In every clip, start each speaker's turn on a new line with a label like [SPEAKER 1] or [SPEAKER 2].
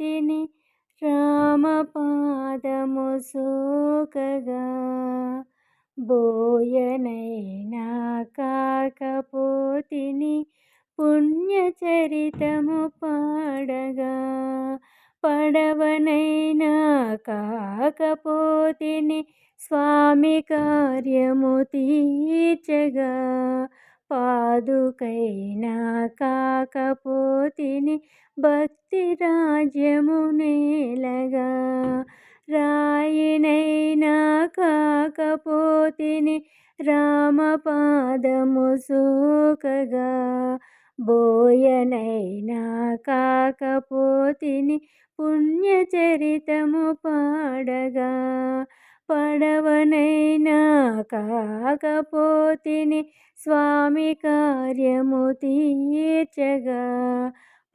[SPEAKER 1] తిని రామపాదము సోకగా. బోయనైనా కాకపోతిని పుణ్యచరితము పాడగా. పడవనైనా కాకపోతిని స్వామి కార్యము తీర్చగా. పాదుకైనా కాకపోతిని భక్తి రాజ్యము నేలగా. రాయినైనా కాకపోతిని రామపాదము సోకగా. బోయనైనా కాకపోతిని పుణ్యచరితము పాడగా. పడవనైనా కాకపోతిని స్వామి కార్యము తీర్చగా.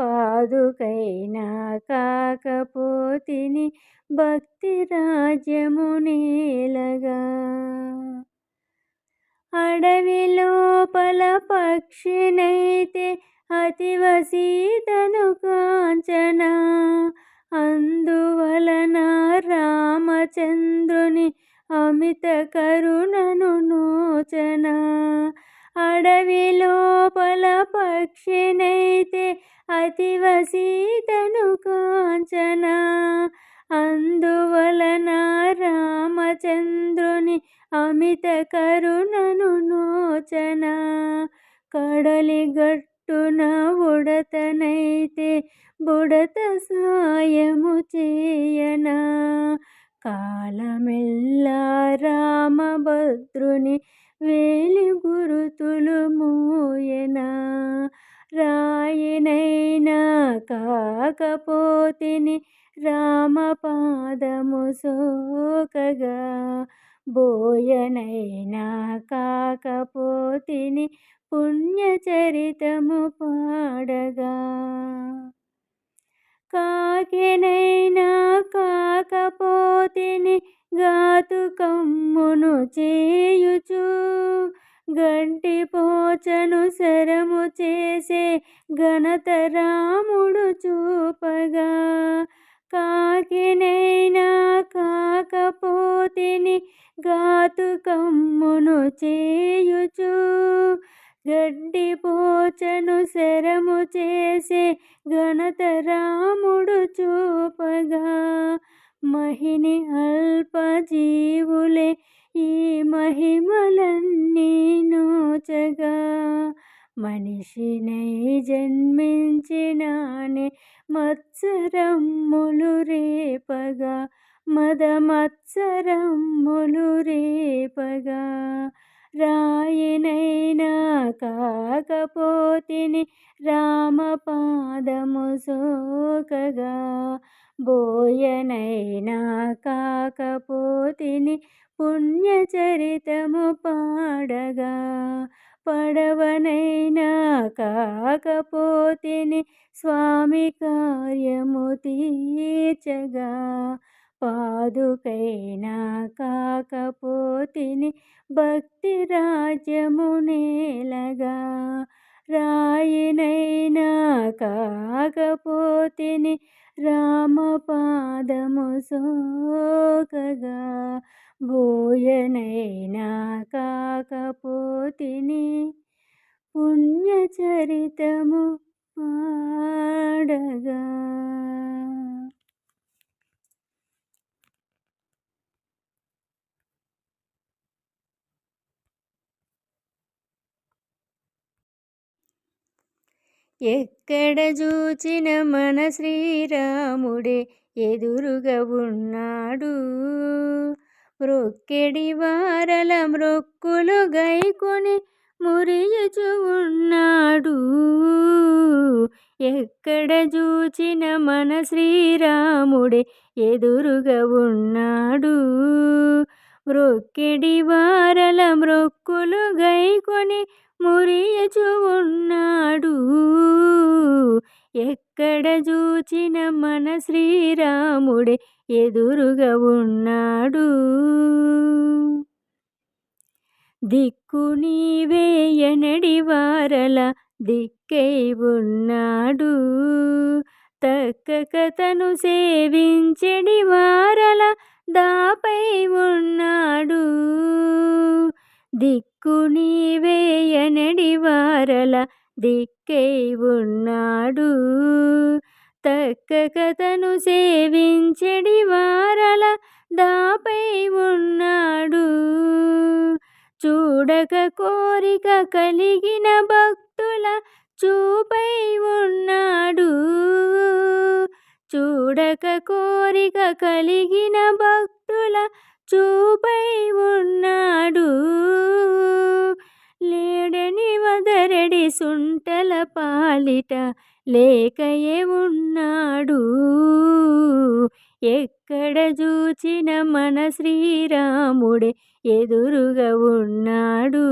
[SPEAKER 1] పాదుకైనా కాకపోతిని భక్తి రాజ్యము నేలగా. అడవి లోపల పక్షినైతే అతివసీతను కాంచనా. అందువలన రామచంద్రుని అమిత కరుణను నోచన. అడవి లోపల పక్షినైతే అతివ సీతను కాంచన. అందువలన రామచంద్రుని అమిత కరుణను నోచన. కడలి పుట్టున ఉడతనైతే బుడత సాయము చేయనా? కాలమెల్లా రామభద్రుని వేలి గురుతులు మూయనా? రాయినైనా కాకపోతిని రామపాదము సోకగా? బోయనైనా కాకపోతిని పుణ్యచరితము పాడగా. కాకినైనా కాకపోతిని గాతుకమ్మును చేయుచు. గంటి పోచను శరము చేసే ఘనత రాముడు చూపగా. కాకినైనా కాకపోతిని గాతుకమ్మును చేయుచు. గడ్డి పోచను శరము చేసే ఘనత రాముడు చూపగా మహిని అల్పజీవులే ఈ మహిమలన్నీ నోచగా మనిషినై జన్మించినానే మత్సరమ్ములు రేపగా మదమత్సరమ్ములు రేపగా. రాయినై కాకపోతిని రామపాదము సోకగా. బోయనైనా కాకపోతిని పుణ్యచరితము పాడగా. పడవనైనా కాకపోతిని స్వామి కార్యము తీర్చగా. పాదుకైనా కాకపోతిని భక్తి రాజ్యమునేలగా రాయినైనా కాకపోతిని రామపాదము సోకగా భూయనైనా కాకపోతిని పుణ్యచరితము పాడగా ఎక్కడ చూచిన మన శ్రీరాముడే ఎదురుగా ఉన్నాడు. మ్రొక్కెడి వారల మ్రొక్కులు గైకొని మురియచు ఉన్నాడు. ఎక్కడ చూచిన మన శ్రీరాముడే ఎదురుగా ఉన్నాడు. మ్రొక్కెడి వారల మ్రొక్కులు గైకొని మురియుచు ఉన్నాడు ఎక్కడ చూచిన మన శ్రీరాముడే ఎదురుగా ఉన్నాడు. దిక్కు నీవేయనడి వారల దిక్కై ఉన్నాడు. తక్కక తను సేవించడి వారల దాపై ఉన్నాడు. దిక్కు నీవేయనడి వారల దిక్కై ఉన్నాడు. తక్కక తను సేవించెడి వారల దాపై ఉన్నాడు. చూడక కోరిక కలిగిన భక్తుల చూపై ఉన్నాడు. చూడక కోరిక కలిగిన భక్తుల చూపై ఉన్నాడు. లేడని వదరడి సుంటల పాలిట లేకయే ఉన్నాడు. ఎక్కడ చూచిన మన శ్రీరాముడే ఎదురుగా ఉన్నాడు.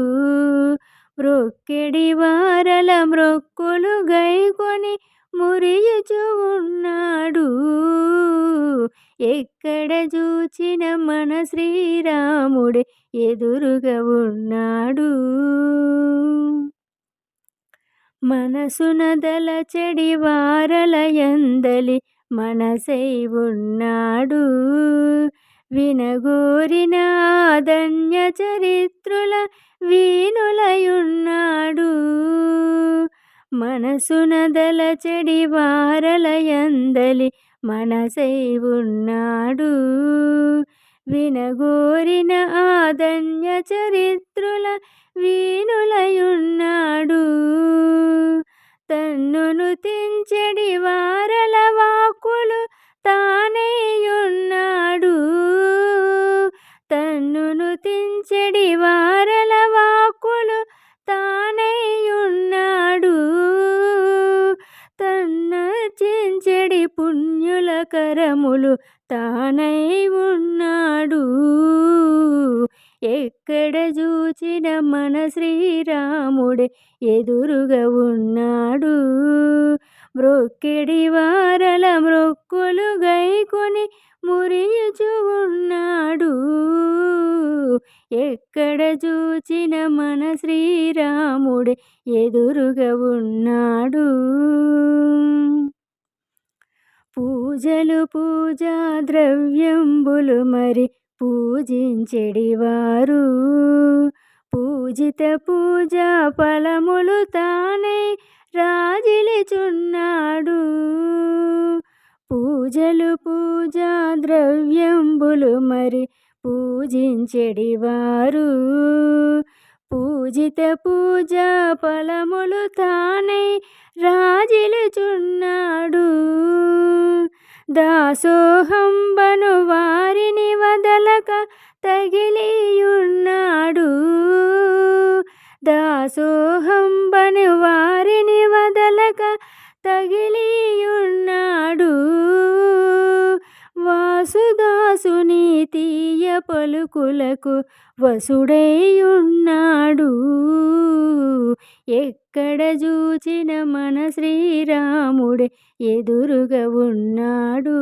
[SPEAKER 1] మ్రొక్కెడి వారల మ్రొక్కులు గైకొని మురియుచు ఉన్నాడు. ఎక్కడ చూచిన మన శ్రీరాముడే ఎదురుగా ఉన్నాడు. మనసున దలచెడి వారల ఎందలి మనసై ఉన్నాడు. వినగోరిన ధన్య చరిత్రుల వీణులయున్నాడు మనసున చెడి వారల ఎందలి మనసై ఉన్నాడు. వినగోరిన ఆదన్య చరిత్రుల వీణులయున్నాడు. తన్నును తెంచెడి వారల వాక్కులు తానేయున్నాడు తన్నును తెంచెడి వారల వాక్కులు చెడి పుణ్యుల కరములు తానై ఉన్నాడు. ఎక్కడ చూచిన మన శ్రీరాముడే ఎదురుగా ఉన్నాడు. మ్రొక్కెడి వారల మ్రొక్కులు గైకొని మురియుచు ఉన్నాడు. ఎక్కడ చూచిన మన శ్రీరాముడే ఎదురుగా ఉన్నాడు. పూజలు పూజా ద్రవ్యంబులు మరి పూజించెడివారు. పూజిత పూజా ఫలములు తానే రాజిలిచున్నాడు పూజలు పూజా ద్రవ్యంబులు మరి పూజించెడివారు. పూజిత పూజా ఫలములు తానే రాజిలుచున్నాడు దాసోహంబను వారిని వదలక తగిలియున్నాడు. దాసోహంబను వారిని వదలక తగిలియున్నాడు. వాసుదాసుని తీయ పలుకులకు వసుడైయున్నాడు. ఎక్కడ చూచిన మన శ్రీరాముడే ఎదురుగా ఉన్నాడు.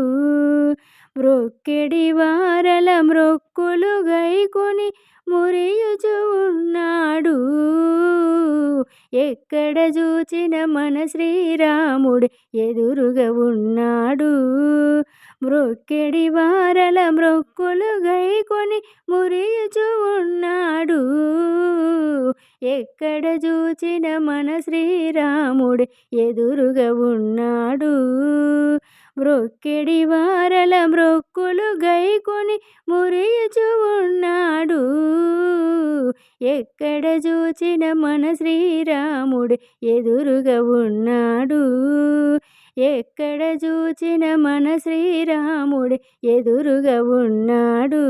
[SPEAKER 1] మ్రొక్కెడి వారల మ్రొక్కులు గైకొని మురియుచు ఉన్నాడు. ఎక్కడ చూచిన మన శ్రీరాముడు ఎదురుగా ఉన్నాడు. మ్రొక్కెడి వారల మ్రొక్కులు గైకొని మురియుచు ఉన్నాడు. ఎక్కడ చూచిన మన శ్రీరాముడు ఎదురుగా ఉన్నాడు. మ్రొక్కెడి వారల మ్రొక్కులు గైకొని మురియుచు ఉన్నాడు. ఎక్కడ చూచిన మన శ్రీరాముడు ఎదురుగా ఉన్నాడు. ఎక్కడ చూచిన మన శ్రీరాముడు ఎదురుగా ఉన్నాడు.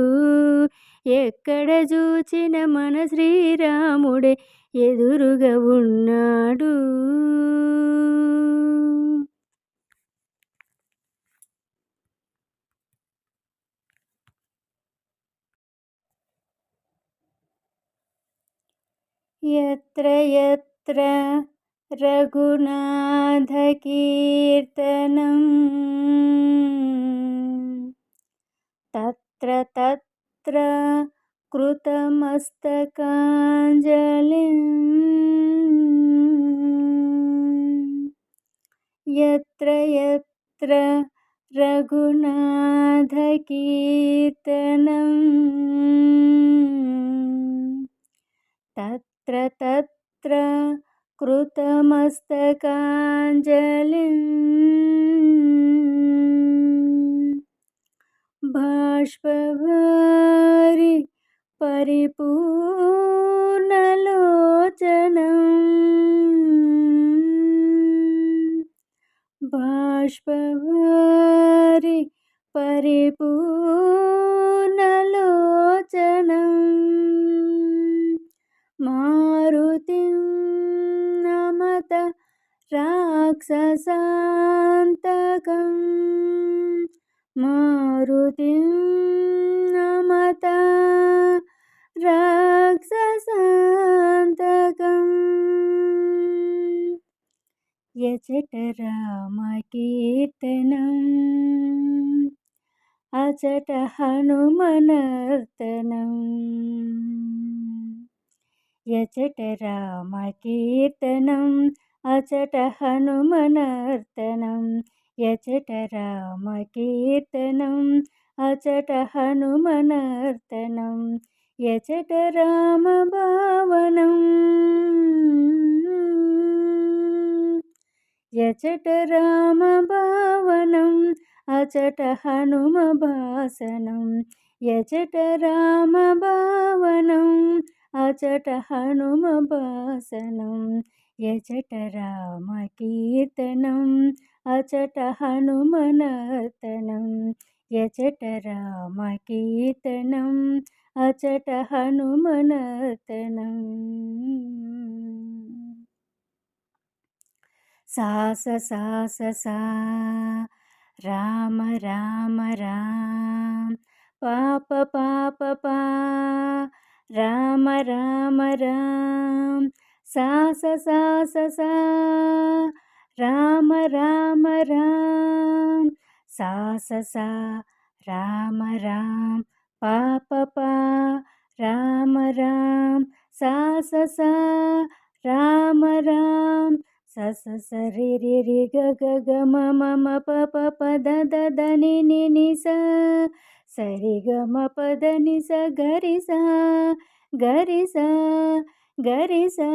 [SPEAKER 1] ఎక్కడ చూచిన మన శ్రీరాముడే ఎదురుగా ఉన్నాడు. यत्र यत्र रघुनाथकीर्तनम्। तत्र तत्र कृतमस्तकाञ्जलिम्। यत्र यत्र तत्र रघुनाथकीर्तनम् तत्र तत्र कृतमस्तकाञ्जलिम् बाष्पवारि परिपूर्णलोचनम् बाष्पवारि परिपूर्णलोचनम् నమత రాక్షసాంతకం. మారుతి నమత రాక్షసాంతకం. యచట రామకీర్తనం అచట హనుమనర్తనం. యచట రామ కీర్తనం అచట హనుమనర్తనం. యచట రామ కీర్తనం అచట హనుమనర్తనం. యచట రామ భావనం యచట రామ భావనం అచట హనుమ భాసనం యచట రామ రామభా వాచట హనుమ భాసనం యచట రామ కీర్తనం అచట హనుమనర్తనం యచట రామ కీర్తనం అచట హనుమనర్తనం సాస సాస సా రామ రామ రామ పాప పాప పా రామ రామ రామ. సాస సాస సా రామ రామ రామ. సాస సా రామ రామ. పాప పా రామ రామ. సాస సా రామ రామ. సస సరి రి రి గ గ గ మ మ ప ప ప ద ద ద ని ని ని స. సరిగమ పదని స గరిసా గరిసా గరిసా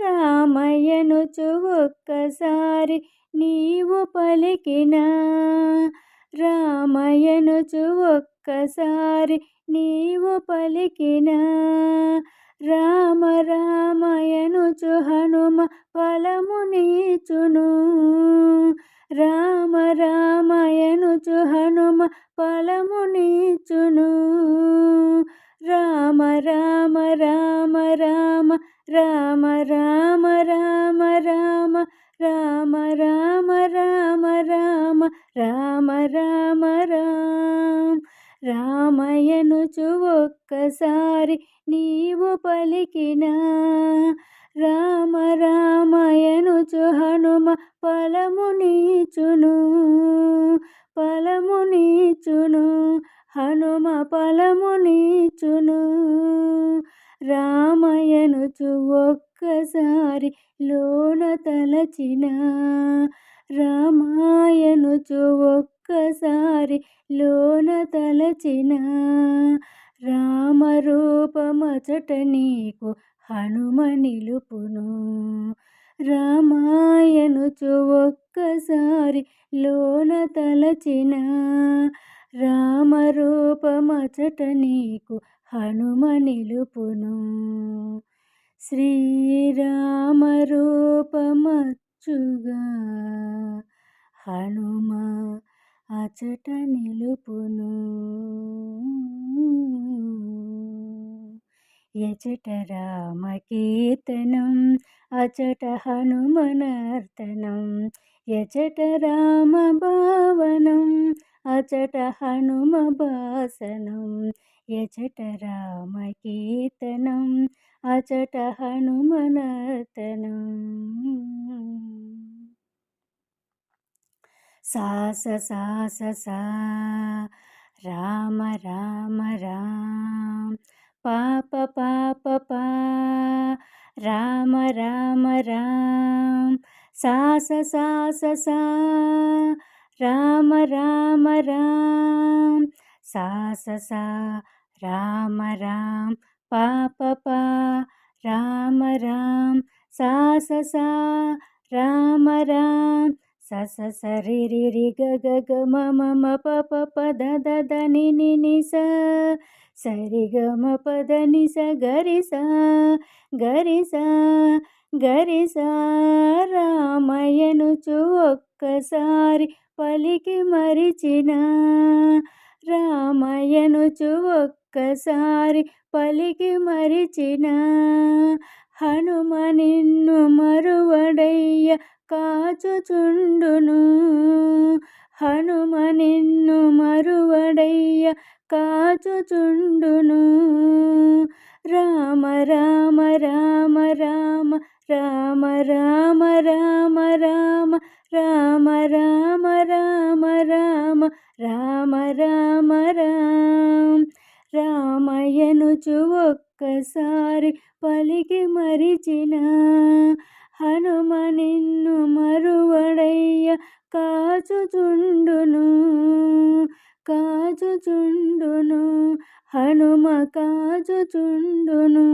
[SPEAKER 1] రామయ్యను ఒక్కసారి నీవు పలికిన రామయ్యను ఒక్కసారి నీవు పలికిన రామ రామయనుచు హనుమ ఫలము నీచును. రామయనుచు హనుమ ఫలము నీచును రామ రామ రామ రామ రామ రామ రామ రామ రామ రామ రామ రామ రామ రామ రామ రామయ్యనుచు ఒక్కసారి నీవు పలికిన రామ రామయనుచు హనుమ ఫలము నీచును ఫలము నీచును హనుమ ఫలము నీచును. రామయనుచు ఒక్కసారి లోన తలచిన రామాయనుచు ఒక్కసారి లోన తలచిన. రామరూపమచట నీకు హనుమ నిలుపును రామాయనుచు ఒక్కసారి లోన తలచిన రామరూపమచట నీకు హనుమ నిలుపును. శ్రీరామరూపమచ్చుగా హనుమ అచట నిలుపును. ఎచట రామకీర్తనం అచట హనుమనర్తనం. ఎచట రామ భావనం అచట హనుమ భాసనం. ఎచట రామకీర్తనం అచట హనుమనర్తనం సాస సాస సా. రామ రామ రామ. పాప పాప పా. రామ రామ రామ. సాస సాస సా. రామ రామ రామ. సాస సా. రామ రామ. పాప పా. రామ రామ. సాస సా. రామ రామ. సస సరి రి గ గ గ మ మ ప ప ప ద ద ద ని ని ని స. సరిగమ పదని గరిస గరిస గరిస గరిసా రామయ్యనుచు ఒక్కసారి పలికి మరిచిన రామయ్యనుచు ఒక్కసారి పలికి మరిచిన హనుమనిన్ను మరువడయ్య కాచుచుండును హనుమ నిన్ను మరువడయ్య కాచుచుండును రామ రామ రామ రామ రామ రామ రామ రామ రామ రామ రామ రామ రామ రామ రామ రామయ్యనుచు ఒక్కసారి పలికి మరిచిన హనుమ నిన్ను మరువడయ్య కాచుచుండును కాచుచుండును హనుమ కాచుచుండును.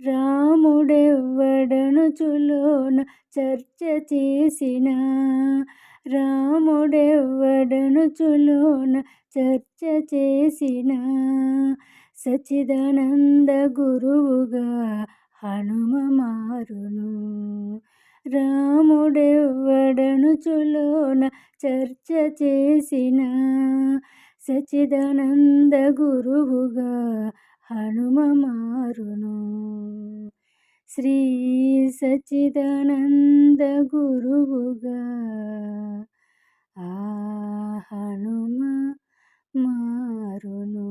[SPEAKER 1] రాముడెవ్వడను చులోన చర్చ చేసిన రాముడెవ్వడను చులోన చర్చ చేసిన. సచిదానంద గురువుగా హనుమ మారును. రాముడెవ్వడను చులోన చర్చ చేసిన సచిదానంద గురువుగా హనుమ మారును. శ్రీ సచిదానంద గురువుగా ఆ హనుమ మారును.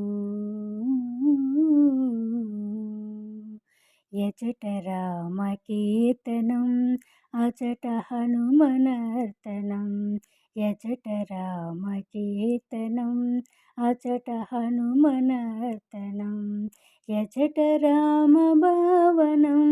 [SPEAKER 1] ఎచట రామకీర్తనం అచట హనుమనర్తనం. యజట రామకీర్తనం అచట హనుమనర్తనం. యజట రామ రామభావనం.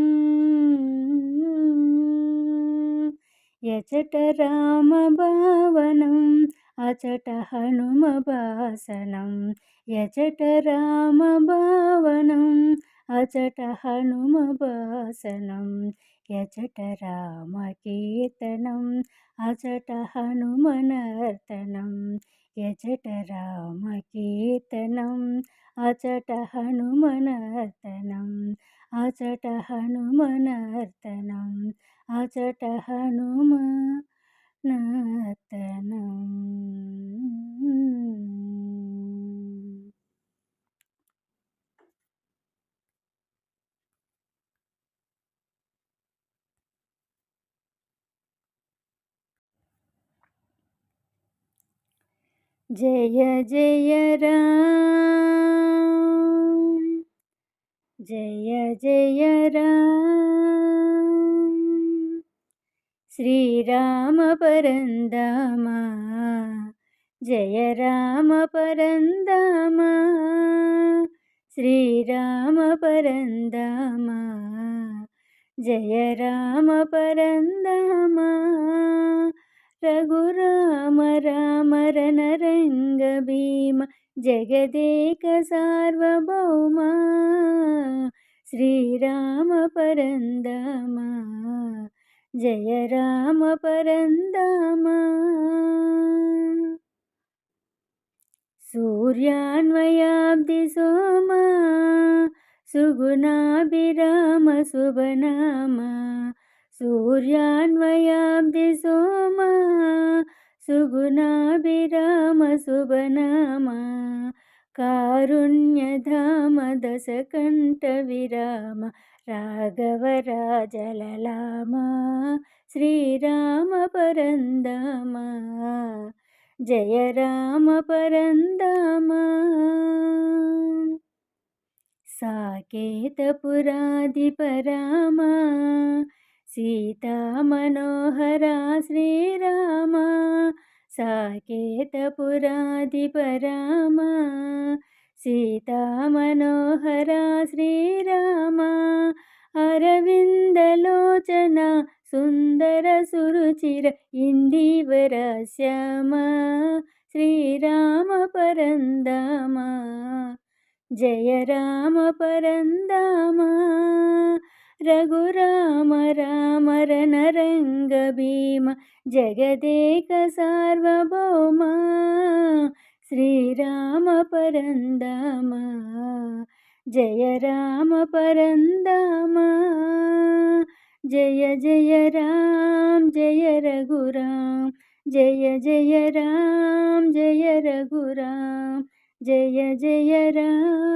[SPEAKER 1] యచట రామభావనం అచట హనుమ హనుమభాసనం. యచట రామభావనం అచట హనుమ హనుమభాసనం. యచట రామకీర్తనం అచట హనుమనర్తనం. యచట రామకీర్తనం అచట హనుమనర్తనం. అచట హనుమనర్తనం. అచట హనుమానతనం जय जय राम जय जय राम శ్రీరామ పరందామ జయ రామ పరందామ శ్రీరామ పరందామ జయ రామ పరందామ రఘురామ రామ రణరంగ భీమ జగదేక సార్వభౌమ శ్రీరామ పరందామ. జయ రామ పరందామ. సూర్యాన్వయాబ్ది సోమ సుగుణాభిరామ శుభనామ. సూర్యాన్వయాబ్ది సోమ సుగుణాభిరామ శుభనామ. కారుణ్యధామ దశకంఠ విరామ రాఘవరాజలలామ శ్రీరామ పరందామ జయ రామ పరందామ సాకేతపురాధిపరామ సీతామనోహరా శ్రీరామ సాకేతపురాధిపరామ సీతామనోహరా శ్రీరామ అరవిందలోచన సుందర సురుచిర ఇందీవర శ్యామ శ్రీరామ పరందామ జయ రామ పరందామ రఘురామ రామ రణరంగ భీమ జగదేక సార్వభౌమ శ్రీరామ పరందామ జయ రామ పరందామ జయ జయ రామ్ జయ రఘురామ్ జయ జయ రామ్ జయ రఘురామ్ జయ జయ రామ్.